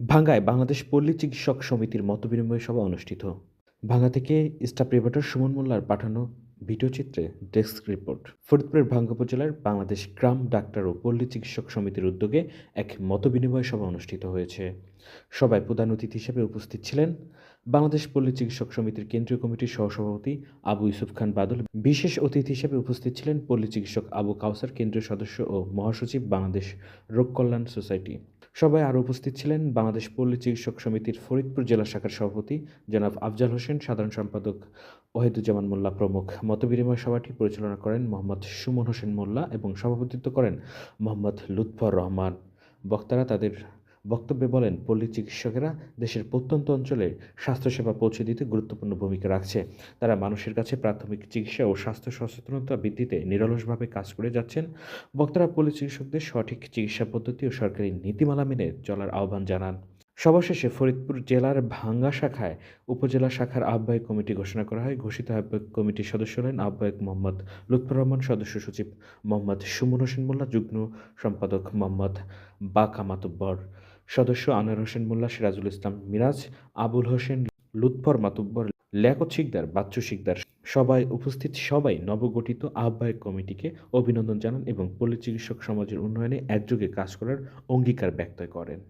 ভাঙ্গায় বাংলাদেশ পল্লী চিকিৎসক সমিতির মতবিনিময় সভা অনুষ্ঠিত। ভাঙ্গা থেকে স্টাফ রিপোর্টার সুমন মোল্লার পাঠানো ভিডিওচিত্রে ডেস্ক রিপোর্ট। ফরিদপুরের ভাঙ্গা উপজেলার বাংলাদেশ গ্রাম ডাক্তার ও পল্লী চিকিৎসক সমিতির উদ্যোগে এক মতবিনিময় সভা অনুষ্ঠিত হয়েছে। সভায় প্রধান অতিথি হিসেবে উপস্থিত ছিলেন বাংলাদেশ পল্লী চিকিৎসক সমিতির কেন্দ্রীয় কমিটির সহসভাপতি আবু ইউসুফ খান বাদল। বিশেষ অতিথি হিসেবে উপস্থিত ছিলেন পল্লী চিকিৎসক আবু কাউসার, কেন্দ্রীয় সদস্য ও মহাসচিব বাংলাদেশ রোগ কল্যাণ সোসাইটি। সবাই আরও উপস্থিত ছিলেন বাংলাদেশ পল্লী চিকিৎসক সমিতির ফরিদপুর জেলা শাখার সভাপতি জনাব আফজাল হোসেন, সাধারণ সম্পাদক ওহেদুজ্জামান মোল্লা প্রমুখ। মতবিনিময় সভাটি পরিচালনা করেন মোহাম্মদ সুমন হোসেন মোল্লা এবং সভাপতিত্ব করেন মোহাম্মদ লুৎফর রহমান। বক্তারা তাদের বক্তব্যে বলেন, পল্লী চিকিৎসকেরা দেশের প্রত্যন্ত অঞ্চলে স্বাস্থ্যসেবা পৌঁছে দিতে গুরুত্বপূর্ণ ভূমিকা রাখছে। তারা মানুষের কাছে প্রাথমিক চিকিৎসা ও স্বাস্থ্য সচেতনতা বৃদ্ধিতে নিরলসভাবে কাজ করে যাচ্ছেন। বক্তারা পল্লী চিকিৎসকদের সঠিক চিকিৎসা পদ্ধতি ও সরকারি নীতিমালা মেনে চলার আহ্বান জানান। সভা শেষে ফরিদপুর জেলার ভাঙ্গা শাখায় উপজেলা শাখার আহ্বায়ক কমিটি ঘোষণা করা হয়। ঘোষিত আহ্বায়ক কমিটির সদস্য হলেন আহ্বায়ক মোহাম্মদ লুৎফর রহমান, সদস্য সচিব মোহাম্মদ সুমন হোসেন মোল্লা, যুগ্ম সম্পাদক মোহাম্মদ বাকা মাতুব্বর সদস্য আনোয়ার হোসেন মোল্লা, সিরাজুল ইসলাম মিরাজ, আবুল হোসেন, লুৎফর মাতুব্বর লিয়াকত শিকদার, বাচ্চু শিকদার সবাই উপস্থিত। সবাই নবগঠিত আহ্বায়ক কমিটিকে অভিনন্দন জানান এবং পল্লী চিকিৎসক সমাজের উন্নয়নে একযোগে কাজ করার অঙ্গীকার ব্যক্ত করেন।